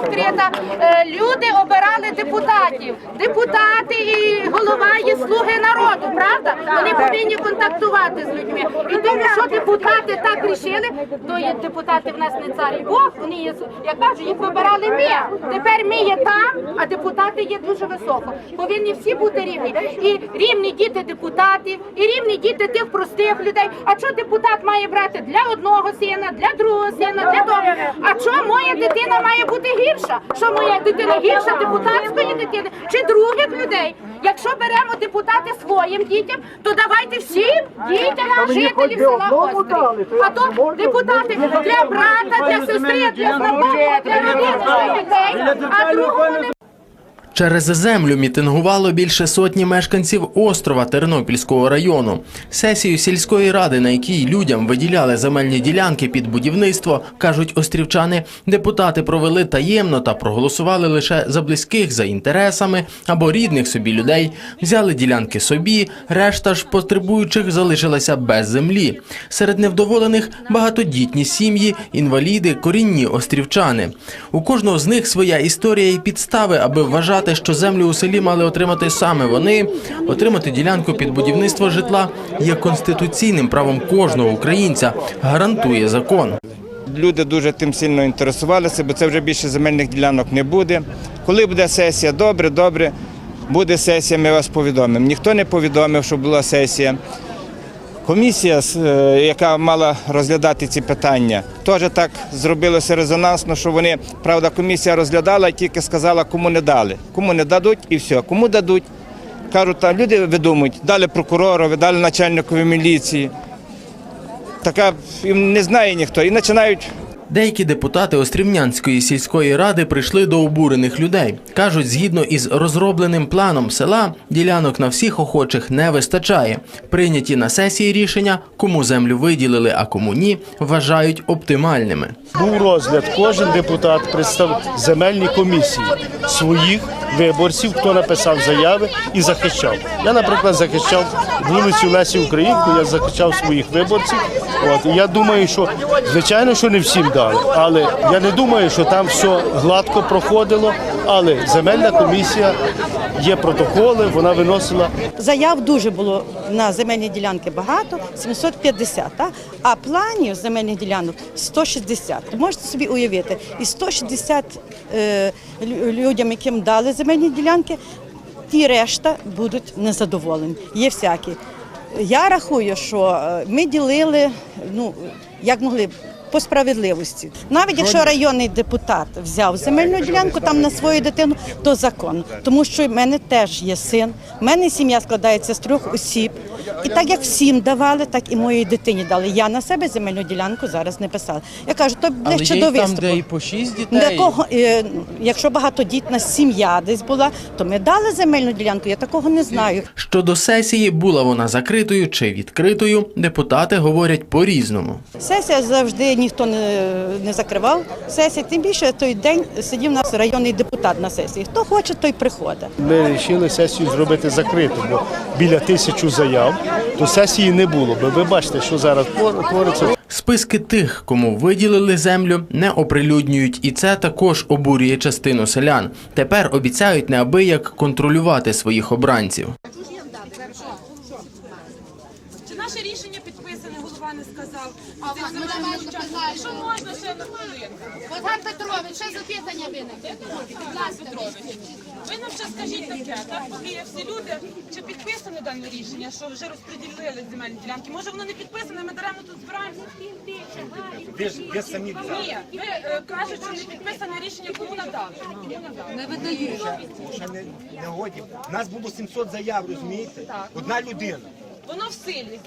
відкрита. Е, Люди обирали депутатів. Депутати і голова є слуги народу, правда? Вони повинні контактувати з людьми. І тому, що депутати так рішили, то є депутати в нас не цар і Бог. Вони є, я кажу, їх вибирали ми. Тепер ми є там, а депутати є дуже високо. Повинні всі бути рівні. І рівні діти депутатів, і рівні діти тих простих людей. А що депутат має брати для одного сина, для другого сина, для того? А що моя дитина має бути гірша? Що моя дитина гірша депутатської дитини чи других людей? Якщо беремо депутати своїм дітям, то давайте всім дітям жителів села Острів. А то депутати для брата, для сестри, для знайомого, для родини, для дітей, а другому не Через землю мітингувало більше сотні мешканців острова Тернопільського району. Сесію сільської ради, на якій людям виділяли земельні ділянки під будівництво, кажуть острівчани, депутати провели таємно та проголосували лише за близьких за інтересами або рідних собі людей. Взяли ділянки собі, решта ж потребуючих залишилася без землі. Серед невдоволених багатодітні сім'ї, інваліди, корінні острівчани. У кожного з них своя історія і підстави, аби вважати, що землю у селі мали отримати саме вони. Отримати ділянку під будівництво житла є конституційним правом кожного українця, гарантує закон. Люди дуже тим сильно інтересувалися, бо це вже більше земельних ділянок не буде. Коли буде сесія, добре, добре. Буде сесія, ми вас повідомимо. Ніхто не повідомив, що була сесія. Комісія, е, яка мала розглядати ці питання, теж так зробилося резонансно, що вони, правда, комісія розглядала і тільки сказала, кому не дали. Кому не дадуть і все. Кому дадуть, кажуть, там люди видумують, дали прокурору, дали начальникові міліції. Така їм не знає ніхто. І починають Деякі депутати Острівнянської сільської ради прийшли до обурених людей. Кажуть, згідно із розробленим планом села, ділянок на всіх охочих не вистачає. Прийняті на сесії рішення, кому землю виділили, а кому ні, вважають оптимальними. Був розгляд, кожен депутат представ земельні комісії своїх виборців, хто написав заяви і захищав. Я, наприклад, захищав вулицю Лесі Українку, я захищав своїх виборців. От я думаю, що звичайно, що не всім дали, але я не думаю, що там все гладко проходило. Але земельна комісія є протоколи, вона виносила Заяв дуже було на земельні ділянки багато, 750, так? а планів земельних ділянок 160. То Можете собі уявити, і 160 е, людям, яким дали земельні ділянки, ті решта будуть незадоволені. Є всякі. Я рахую, що е, ми ділили, ну, як могли. По справедливості, навіть якщо районний депутат взяв земельну ділянку там на свою дитину, то закон. Тому що в мене теж є син, в мене сім'я складається з трьох осіб. І так як всім давали, так і моїй дитині дали. Я на себе земельну ділянку зараз не писала. Я кажу, то ближче до виступу. по шість Для кого, е, якщо багатодітна сім'я десь була, то ми дали земельну ділянку. Я такого не знаю. Щодо сесії, була вона закритою чи відкритою, депутати говорять по-різному. Сесія завжди ніхто не, не закривав. Сесія, тим більше той день сидів у нас районний депутат на сесії. Хто хоче, той приходить. Ми вирішили сесію зробити закриту, бо біля тисячу заяв, то сесії не було. би. ви бачите, що зараз твориться. Списки тих, кому виділили землю, не оприлюднюють, і це також обурює частину селян. Тепер обіцяють неабияк контролювати своїх обранців. Чи наше рішення підписане, голова не сказав. А це земельний участок. Що можна ще на хвилинку? Богдан Петрович, ще запитання виникне. Будь ласка, Ви нам ще скажіть таке, так повіє всі люди, чи підписане дане рішення, що вже розподілили земельні ділянки. Може воно не підписане, ми даремно тут збираємося. ви ж ви самі Ні, ви е, кажуть, що не підписане рішення, кому надали? Кому надали? Не видають. Ще не, не годі. У нас було 700 заяв, розумієте? Одна людина. Воно в силі.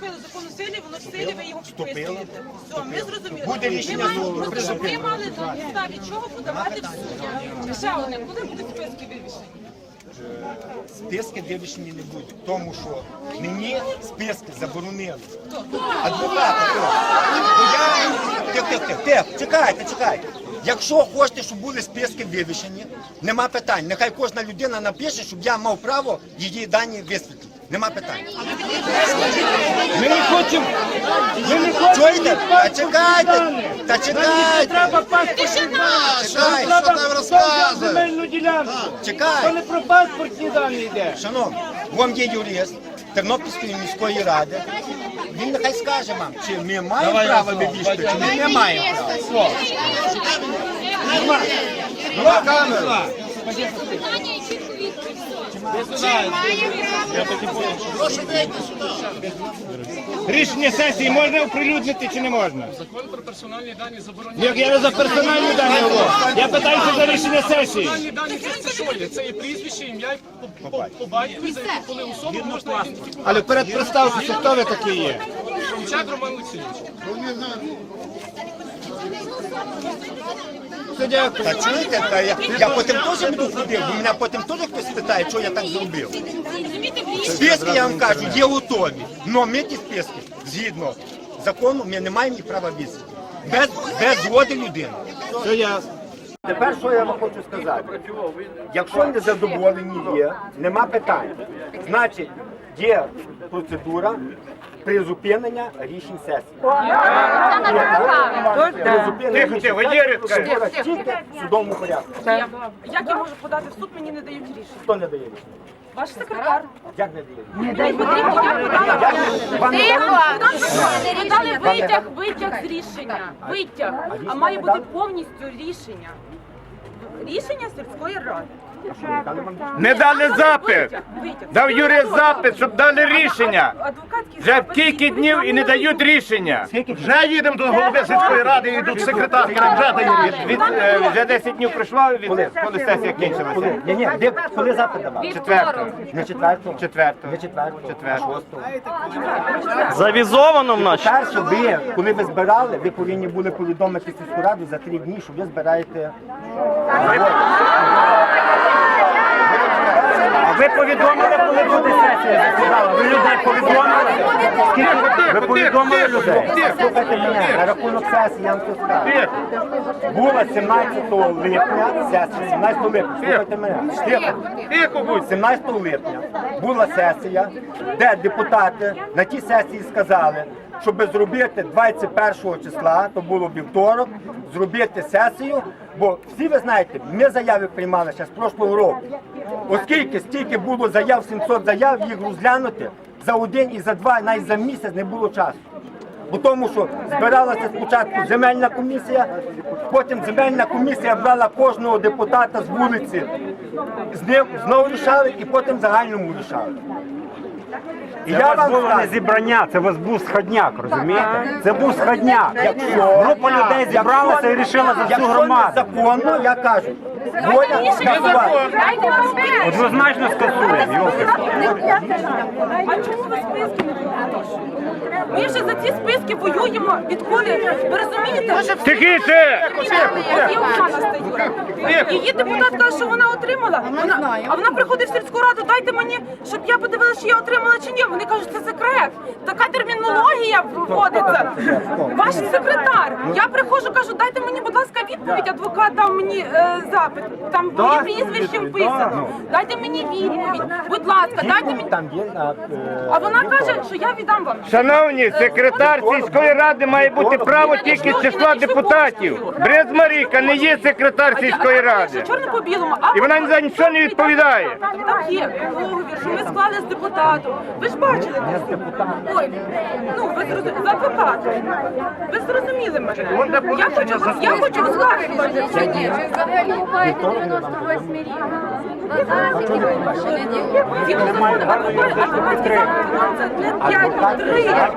Вступило закон у силі, воно в силі, ви його підписуєте. Все, ми зрозуміли. Буде Ми рішення маємо- знову просто, Ви мали на підставі чого подавати в суд. Ще одне, коли будуть списки вивішені? Списки вивішені не будуть, тому що мені списки заборонили. Адвоката? Ну. Тих, тих, тих, тих, чекайте, чекайте. Якщо хочете, щоб були списки вивішені, нема питань. Нехай кожна людина напише, щоб я мав право її дані висвітлити. Нема питань. Ми не хочемо. Ми не хочемо. Чуєте? Та чекайте! Та чекайте! Треба. Чекайте! Нам треба хто взяв земельну ділянку. То Чекайте! не про паспортні дані йде. Шановні, вам є юрист Тернопільської міської ради. Він нехай скаже вам, чи ми маємо право вивішити, чи ми не маємо права. На камеру. Рішення сесії можна оприлюднити чи не можна? Закон про персональні дані забороняє. Я не за персональні дані говорю. Я питаюся за рішення сесії. Персональні дані це, це що є? Це є прізвище, ім'я, і по, по, по батькові, за яку коли особу можна ідентифікувати. Але перед представтеся, хто ви такий є. Чак Роман Олексійович. Дякую. Та чуєте, та я, я потім теж буду ходив, бо мене потім теж хтось питає, що я так зробив. Списки, я вам кажу, є готові. Но ми ті списки, згідно закону, ми не маємо їх права вісити. Без, без згоди людини. Все ясно. Тепер що я вам хочу сказати? Якщо незадоволені є, нема питань. Значить, є процедура призупинення рішень сесії. Тільки в судовому порядку. Як я можу подати в суд, мені не дають рішення. Хто не дає рішення? Ваш секретар. Як не дає? Тихо! Ви дали витяг, витяг з рішення. Витяг. А має бути повністю рішення. Рішення сільської ради. Не дали запит. Дав юрист запит, щоб дали рішення. Вже кілька днів і не дають рішення. Вже їдемо до голови сільської ради і до секретарки, вже дають. Від, е, вже 10 днів пройшло, від коли сесія кінчилася. Ні, ні, де коли запит давав? Четвертого. Не четвертого? Четвертого. Не? Четвертого. Шостого? Завізовано в нас. Перше, ви, коли ви збирали, ви повинні були повідомити сільську раду за три дні, що ви збираєте. Ви повідомили, коли буде сесія засідала? Ви людей повідомили? Скільки ви повідомили людей? Слухайте мене, на рахунок сесії я вам це скажу. Була 17 липня, сесія, 17 липня, слухайте мене. Тихо. Тихо будь. 17 липня була сесія, де депутати на тій сесії сказали, щоб зробити 21 числа, то було вівторок, зробити сесію, бо всі ви знаєте, ми заяви приймали ще з прошлого року. Оскільки стільки було заяв, 700 заяв, їх розглянути за один і за два, навіть за місяць не було часу. Бо тому, що збиралася спочатку земельна комісія, потім земельна комісія брала кожного депутата з вулиці, з ним знову рішали і потім загальному рішали. І я вам скажу, зібрання, це у вас був сходняк, розумієте? Це був сходняк. якщо Група людей зібралася і вирішила за всю якщо громаду. незаконно, я кажу, воля скасувати. Однозначно скасуємо. йолки. А чому ви списки не Ми вже за ці списки воюємо відколи. Ви розумієте? Тихіше! От є Оксана. Її депутат каже, що вона отримала. Вона, а вона приходить в сільську раду, дайте мені, щоб я подивилася, чи я отримала чи ні. Вони кажуть, це секрет. Така термінологія вводиться. Ваш секретар. Я приходжу, кажу, дайте мені, будь ласка, відповідь. Адвокат дав мені е, запит. Там моє прізвище вписано. Дайте мені відповідь. Будь ласка, дайте мені. Там є е, А вона каже, що я віддам вам. Шановні, секретар сільської ради має бути право тільки з числа депутатів. Брез Маріка не є секретар сільської ради. Чорне по білому. А І вона за нічого не відповідає. Там є договір, що ми склали з депутатом. Ви ж бачили це? Ой, ну ви зрозуміли, з адвокатом. Ви зрозуміли мене. Я хочу, я хочу оскаржувати. Ні, ви взагалі маєте 98 рік. Назад які Згідно закону, адвокатський запит це не 5, 3, 30.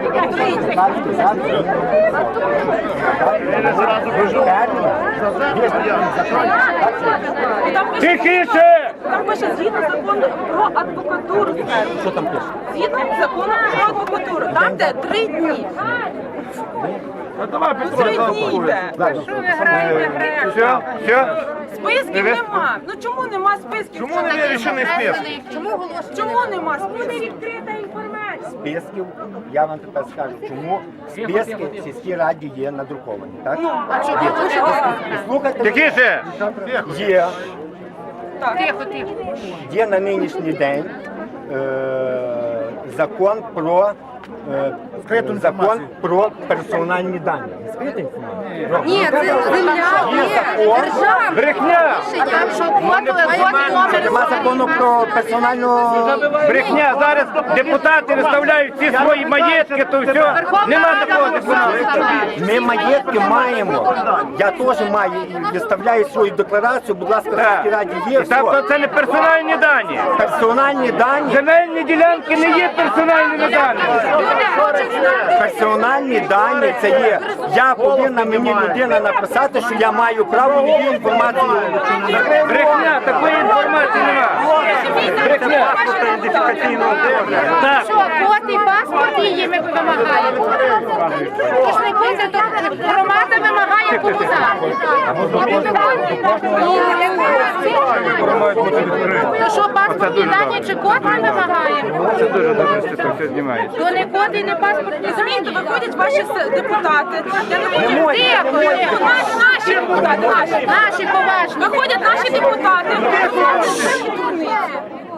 І там пише, Тихіше! там пише згідно закону про адвокатуру. Що там пише? Згідно закону про адвокатуру. Там де три дні. Три дні йде. Все, все. Списків нема. Ну чому нема списків? Чому не вирішений список? Чому нема списків? відкрита інформація. списків, я вам тепер скажу, чому списки в сільській раді є надруковані, так? Є. І слухайте, Тихіше! є, Тихо, тихо. є на нинішній день е, закон про е, закон про персональні дані. Скрити інформацію? Ні, це земля є державна. Брехня! Там що Нема закону про персональну Брехня! Зараз депутати виставляють всі свої маєтки, то все. Нема такого депутата. Ми маєтки маємо. Я теж маю і виставляю свою декларацію. Будь ласка, в раді є Тобто все. це не персональні дані. Персональні дані. Земельні ділянки не є персональними даними. Персональні дані це є. Я повинна мені людина написати, що я маю право її інформацію. Брехня, такої інформації нема. Брехня. Так. Що, код і паспорт її ми вимагаємо. Це громада вимагає комунальні. То що, паспортні дані чи код ми вимагаємо? Це дуже добре, що ти все То і не паспортні дані. виходять ваші депутати. Я не хочу Тихо, тихо. Наші, наші депутати, наші. Наші поважні. Виходять наші депутати.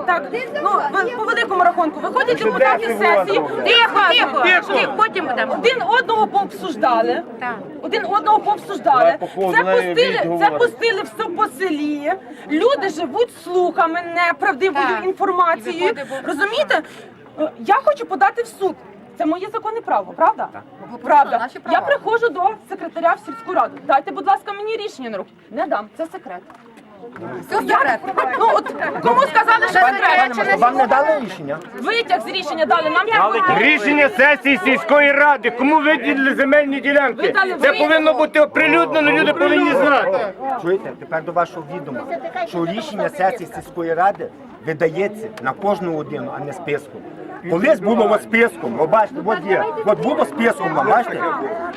Так, ну ви- по великому рахунку виходять депутати з сесії. Тихо, тихо. Тихо, потім будемо. Один одного пообсуждали. Так. Один одного пообсуждали. Це пустили, це пустили все по селі. Люди живуть слухами, неправдивою інформацією. Розумієте? Е, Я хочу подати в суд. Це моє законне право, правда? Правда. наші Я приходжу до секретаря в сільську раду. Дайте, будь ласка, мені рішення на руки. Не дам, це секрет. Все секрет. Ну от кому сказали, що секрет? Вам не дали рішення? Витяг з рішення дали. Нам Рішення сесії сільської ради. Кому виділили земельні ділянки? Це повинно бути оприлюднено, люди повинні знати. Чуєте, тепер до вашого відома, що рішення сесії сільської ради видається на кожну годину, а не списком. Колись було от списком, ви бачите, от є, от було списком, ви бачите,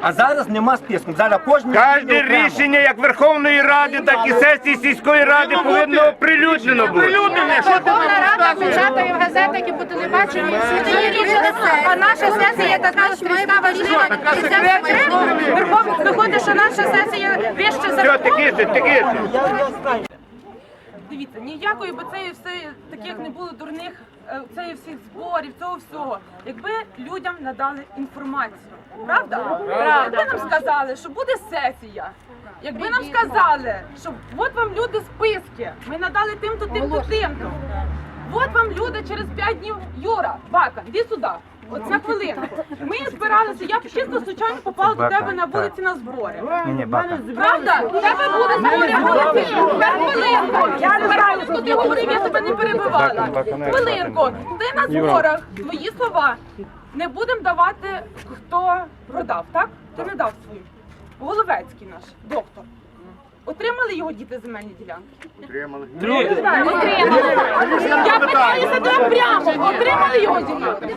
а зараз нема списком. Зараз кожне Кожне рішення як Верховної Ради, так і сесії сільської ради повинно оприлюднено бути. Верховна Рада печатає в газетах і по телебаченню. і рішення. А наша сесія така стрічка важлива. І це. Верховна виходить, що наша сесія вище за Все, тихіше, тихіше. Дивіться, ніякої би цієї все таких не було дурних, е, цієї всіх зборів, цього всього. Якби людям надали інформацію, правда? Правда. Якби нам сказали, що буде сесія. Якби нам сказали, що от вам люди списки, ми надали тим-то, тим-то, тим-то. От вам люди через 5 днів. Юра, Бака, іди сюди. Оця хвилинку. Ми збиралися, я чисто случайно попала до тебе на вулиці на збори. Ні, ні, бака. Правда? У тебе були збори вулиці. Хвилинку. Говорив, я тебе не перебивала. Хвилинку. Ти на зборах, твої слова. Не будемо давати, хто продав, так? Ти не дав свою. Головецький наш, доктор. Отримали його діти земельні ділянки? Отримали. Я питаюся тебе прямо. Отримали його ділянки?